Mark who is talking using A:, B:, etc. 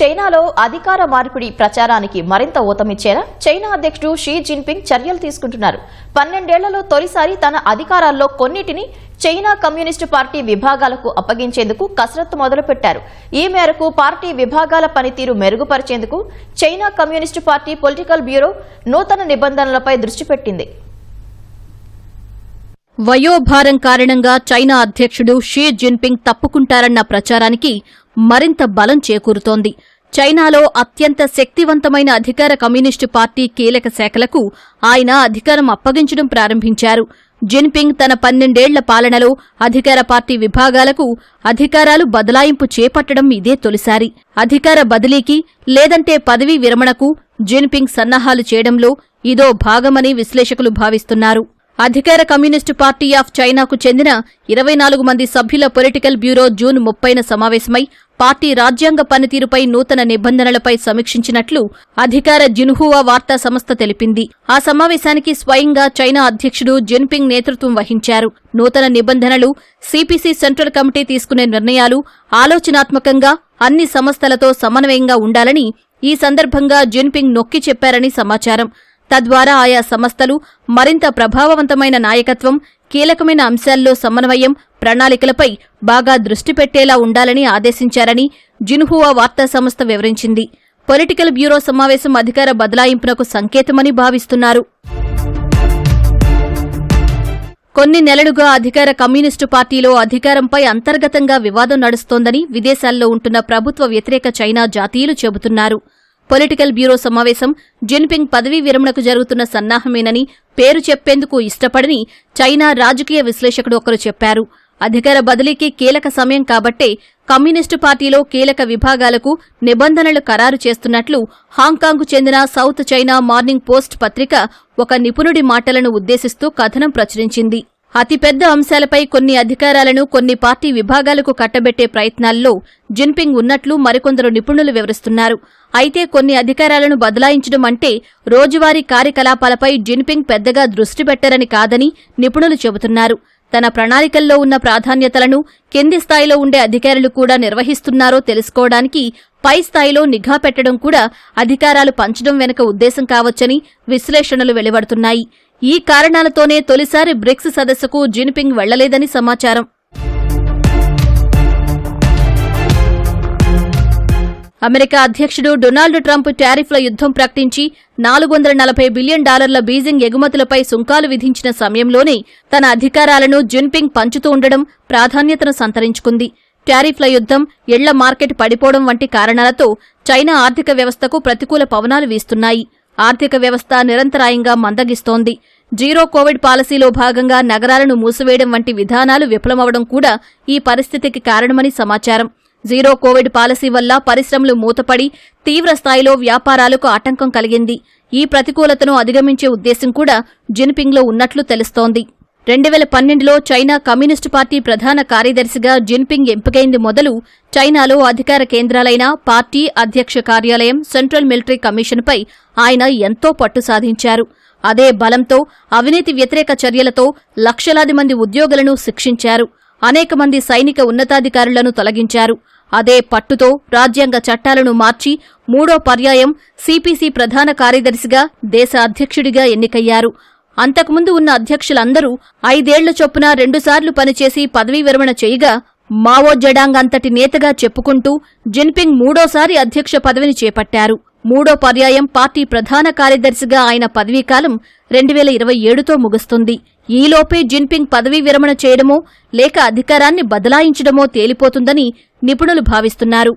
A: చైనాలో అధికార మార్పిడి ప్రచారానికి మరింత ఊతమిచ్చేలా చైనా అధ్యక్షుడు షీ జిన్పింగ్ చర్యలు తీసుకుంటున్నారు. పన్నెండేళ్ళలో తొలిసారి తన అధికారాల్లో కొన్నిటిని చైనా కమ్యూనిస్టు పార్టీ విభాగాలకు అప్పగించేందుకు కసరత్తు మొదలుపెట్టారు. ఈ మేరకు పార్టీ విభాగాల పనితీరు మెరుగుపరిచేందుకు China communist party political bureau నూతన నిబంధనలపై దృష్టి పెట్టింది.
B: వయోభారం కారణంగా చైనా అధ్యక్షుడు షీ జిన్పింగ్ తప్పుకుంటారన్న ప్రచారానికి మరింత బలం చేకూరుతోంది. చైనాలో అత్యంత శక్తివంతమైన అధికార కమ్యూనిస్టు పార్టీ కీలక శాఖలకు ఆయన అధికారం అప్పగించడం ప్రారంభించారు. జిన్పింగ్ తన పన్నెండేళ్ళ పాలనలో అధికార పార్టీ విభాగాలకు అధికారాలు బదలాయింపు చేపట్టడం ఇదే తొలిసారి. అధికార బదిలీకి లేదంటే పదవీ విరమణకు జిన్పింగ్ సన్నాహాలు చేయడంలో ఇదో భాగమని విశ్లేషకులు భావిస్తున్నారు. అధికార కమ్యూనిస్టు పార్టీ ఆఫ్ చైనాకు చెందిన ఇరవై నాలుగు మంది సభ్యుల పొలిటికల్ బ్యూరో జూన్ ముప్పైన సమావేశమై పార్టీ రాజ్యాంగ పనితీరుపై నూతన నిబంధనలపై సమీక్షించినట్లు అధికార జిన్హువా వార్తా సంస్థ తెలిపింది. ఆ సమావేశానికి స్వయంగా చైనా అధ్యక్షుడు జిన్పింగ్ నేతృత్వం వహించారు. నూతన నిబంధనలు సిపిసి సెంట్రల్ కమిటీ తీసుకునే నిర్ణయాలు ఆలోచనాత్మకంగా అన్ని సంస్థలతో సమన్వయంగా ఉండాలని ఈ సందర్భంగా జిన్పింగ్ నొక్కి చెప్పారని సమాచారం. తద్వారా ఆయా సంస్థలు మరింత ప్రభావవంతమైన నాయకత్వం కీలకమైన అంశాల్లో సమన్వయం ప్రణాళికలపై బాగా దృష్టి పెట్టేలా ఉండాలని ఆదేశించారని జిన్హువా వార్తా సంస్థ వివరించింది. పొలిటికల్ బ్యూరో సమావేశం అధికార బదలాయింపునకు సంకేతమని భావిస్తున్నారు. కొన్ని నెలలుగా అధికార కమ్యూనిస్టు పార్టీలో అధికారంపై అంతర్గతంగా వివాదం నడుస్తోందని విదేశాల్లో ఉంటున్న ప్రభుత్వ వ్యతిరేక చైనా జాతీయులు చెబుతున్నారు. పొలిటికల్ బ్యూరో సమావేశం జిన్పింగ్ పదవీ విరమణకు జరుగుతున్న సన్నాహమేనని పేరు చెప్పేందుకు ఇష్టపడని చైనా రాజకీయ విశ్లేషకుడు ఒకరు చెప్పారు. అధికార బదిలీకి కీలక సమయం కాబట్టే కమ్యూనిస్టు పార్టీలో కీలక విభాగాలకు నిబంధనలు ఖరారు చేస్తున్నట్లు హాంకాంగ్కు చెందిన సౌత్ చైనా మార్నింగ్ పోస్ట్ పత్రిక ఒక నిపుణుడి మాటలను ఉద్దేశిస్తూ కథనం ప్రచురించింది. అతిపెద్ద అంశాలపై కొన్ని అధికారాలను కొన్ని పార్టీ విభాగాలకు కట్టబెట్టే ప్రయత్నాల్లో జిన్పింగ్ ఉన్నట్లు మరికొందరు నిపుణులు వివరిస్తున్నారు. అయితే కొన్ని అధికారాలను బదలాయించడం అంటే రోజువారీ కార్యకలాపాలపై జిన్పింగ్ పెద్దగా దృష్టి పెట్టరని కాదని నిపుణులు చెబుతున్నారు. తన ప్రణాళికల్లో ఉన్న ప్రాధాన్యతలను కింది స్థాయిలో ఉండే అధికారులు కూడా నిర్వహిస్తున్నారో తెలుసుకోవడానికి పై స్థాయిలో నిఘా పెట్టడం కూడా అధికారాలు పంచడం వెనుక ఉద్దేశం కావచ్చని విశ్లేషణలు వెలువడుతున్నాయి. ఈ కారణాలతోనే తొలిసారి బ్రిక్స్ సదస్సుకు జిన్పింగ్ వెళ్ళలేదని సమాచారం. అమెరికా అధ్యక్షుడు డొనాల్డ్ ట్రంప్ టారిఫ్ల యుద్ధం ప్రకటించి నాలుగు వందల నలభై బిలియన్ డాలర్ల బీజింగ్ ఎగుమతులపై సుంకాలు విధించిన సమయంలోనే తన అధికారాలను జిన్పింగ్ పంచుతూ ఉండడం ప్రాధాన్యతను సంతరించుకుంది. టారిఫ్ల యుద్ధం ఇళ్ళ మార్కెట్ పడిపోవడం వంటి కారణాలతో చైనా ఆర్థిక వ్యవస్థకు ప్రతికూల పవనాలు వీస్తున్నాయి. ఆర్థిక వ్యవస్థ నిరంతరాయంగా మందగిస్తోంది. జీరో కోవిడ్ పాలసీలో భాగంగా నగరాలను మూసివేయడం వంటి విధానాలు విఫలమవడం కూడా ఈ పరిస్థితికి కారణమని సమాచారం. జీరో కోవిడ్ పాలసీ వల్ల పరిశ్రమలు మూతపడి తీవ్ర స్థాయిలో వ్యాపారాలకు ఆటంకం కలిగింది. ఈ ప్రతికూలతను అధిగమించే ఉద్దేశం కూడా జిన్పింగ్లో ఉన్నట్లు తెలుస్తోంది. రెండు వేల పన్నెండులో చైనా కమ్యూనిస్టు పార్టీ ప్రధాన కార్యదర్శిగా జిన్పింగ్ ఎంపికైంది మొదలు చైనాలో అధికార కేంద్రాలైన పార్టీ అధ్యక్ష కార్యాలయం సెంట్రల్ మిలిటరీ కమిషన్పై ఆయన ఎంతో పట్టు సాధించారు. అదే బలంతో అవినీతి వ్యతిరేక చర్యలతో లక్షలాది మంది ఉద్యోగులను శిక్షించారు. అనేక మంది సైనిక ఉన్నతాధికారులను తొలగించారు. అదే పట్టుతో రాజ్యాంగ చట్టాలను మార్చి మూడో పర్యాయం సిపిసి ప్రధాన కార్యదర్శిగా దేశ అధ్యక్షుడిగా ఎన్నికయ్యారు. అంతకుముందు ఉన్న అధ్యక్షులందరూ ఐదేళ్ళ చొప్పున రెండుసార్లు పనిచేసి పదవీ విరమణ చేయగా మావో జడాంగ్ అంతటి నేతగా చెప్పుకుంటూ జిన్పింగ్ మూడోసారి అధ్యక్ష పదవిని చేపట్టారు. మూడో పర్యాయం పార్టీ ప్రధాన కార్యదర్శిగా ఆయన పదవీకాలం రెండు వేల ఇరవై ఏడుతో ముగుస్తుంది. ఈలోపే జిన్పింగ్ పదవీ విరమణ చేయడమో లేక అధికారాన్ని బదలాయించడమో తేలిపోతుందని నిపుణులు భావిస్తున్నారు.